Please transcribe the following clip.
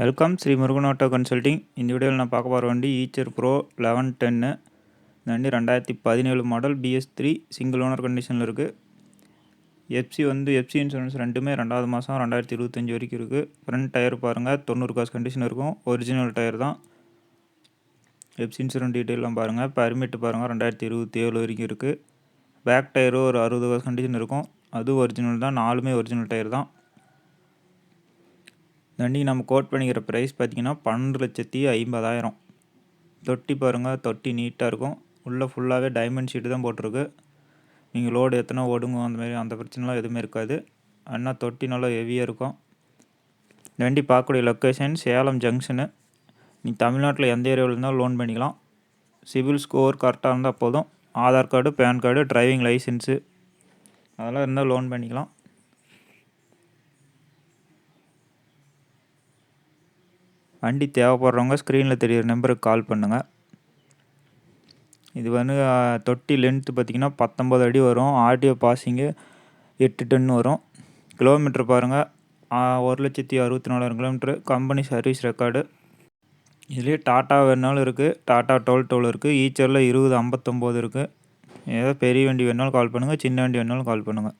Welcome Shri Murugan auto consulting இந்த வீடியோவில் நான் பார்க்க போகிற வண்டி ஈச்சர் ப்ரோ லெவன் டென்னு இந்த வண்டி ரெண்டாயிரத்தி பதினேழு model BS three single owner கண்டிஷனில் இருக்குது எஃப்சி வந்து எஃப்சி இன்சூரன்ஸ் ரெண்டுமே ரெண்டாவது மாதம் ரெண்டாயிரத்தி இருபத்தஞ்சி வரைக்கும் இருக்குது ஃப்ரண்ட் டயர் பாருங்கள் தொண்ணூறு காசு கண்டிஷன் இருக்கும். ஒரிஜினல் டயர் தான். எஃப்சி இன்சூரன்ஸ் டீட்டெயிலாம் பாருங்கள் பர்மிட் பாருங்கள் ரெண்டாயிரத்தி இருபத்தி ஏழு வரைக்கும் இருக்குது பேக் டயரும் ஒரு அறுபது காசு கண்டிஷன் இருக்கும். அதுவும் ஒரிஜினல் தான். நாலுமே ஒரிஜினல் டயர் தான். தண்டி நம்ம கோட் பண்ணிக்கிற ப்ரைஸ் பார்த்தீங்கன்னா பன்னெண்டு லட்சத்தி ஐம்பதாயிரம். தொட்டி பாருங்கள் தொட்டி நீட்டாக இருக்கும். உள்ளே ஃபுல்லாகவே டைமண்ட் ஷீட்டு தான் போட்டிருக்கு. நீங்கள் லோடு எத்தனை ஓடுங்க அந்தமாரி அந்த பிரச்சனைலாம் எதுவுமே இருக்காது. ஆனால் தொட்டி நல்லா ஹெவியாக இருக்கும். இந்த வண்டி பார்க்கக்கூடிய லொக்கேஷன் சேலம் ஜங்ஷனு நீ தமிழ்நாட்டில் எந்த ஏரியாவில் இருந்தாலும் லோன் பண்ணிக்கலாம். சிவில் ஸ்கோர் கரெக்டாக இருந்தால் போதும். Aadhaar card PAN card driving licence அதெல்லாம் இருந்தால் லோன் பண்ணிக்கலாம். வண்டி தேவைப்படுறவங்க ஸ்க்ரீனில் தெரியிற நம்பருக்கு கால் பண்ணுங்கள் இது வந்து தொட்டி லென்த்து பார்த்திங்கன்னா பத்தொம்பது அடி வரும். ஆர்டிஓ பாசிங்கு எட்டு டன் வரும். கிலோமீட்டர் பாருங்கள் ஒரு லட்சத்தி அறுபத்தி நாலாயிரம் கிலோமீட்ரு கம்பெனி சர்வீஸ் ரெக்கார்டு இதுலேயே டாட்டா வேணாலும் இருக்குது டாட்டா டோல் டோல் இருக்குது ஈச்சரில் இருபது ஐம்பத்தொம்போது இருக்குது ஏதோ பெரிய வண்டி வேணாலும் கால் பண்ணுங்கள் சின்ன வண்டி வேணாலும் கால் பண்ணுங்கள்